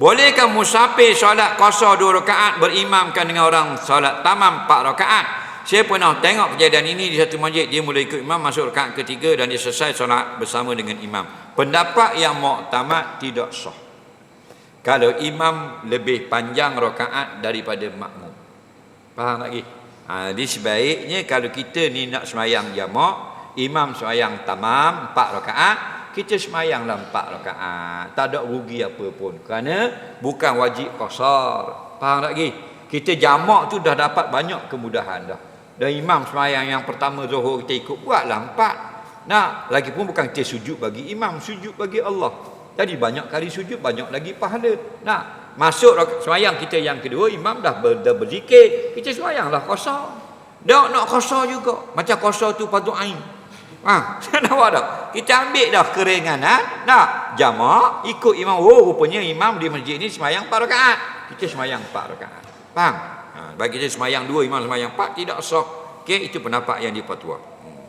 Bolehkah musafir solat qasar dua rakaat berimamkan dengan orang solat tamam empat rakaat? Saya pernah tengok kejadian ini di satu masjid. Dia mula ikut imam masuk rakaat ketiga dan dia selesai solat bersama dengan imam. Pendapat yang muktamad tidak sah. Kalau imam lebih panjang rakaat daripada makmum. Faham lagi? Ha, jadi sebaiknya kalau kita ni nak semayang jamak, imam semayang tamam empat rakaat, kita semayanglah empat rakaat. Tak ada rugi apa pun. Kerana bukan wajib qasar. Faham tak lagi? Kita jamak tu dah dapat banyak kemudahan dah. Dan imam semayang yang pertama zuhur kita ikut buatlah empat. Nah, lagi pun bukan kita sujud bagi imam, sujud bagi Allah. Jadi banyak kali sujud, banyak lagi pahala. Nah, masuk semayang kita yang kedua, imam dah, ber, dah berzikir. Kita semayanglah qasar. Dah nak qasar juga. Macam qasar tu patut ain. Ha, nampak tak? Kita ambil dah keringanan, nak jamak, ikut imam. Oh, rupanya imam di masjid ni semayang 4 rakaat. Kita semayang 4 rakaat. Faham? Ha, bagi kita semayang 2, imam semayang 4, tidak sah. Okey, itu pendapat yang dipatua. Hmm.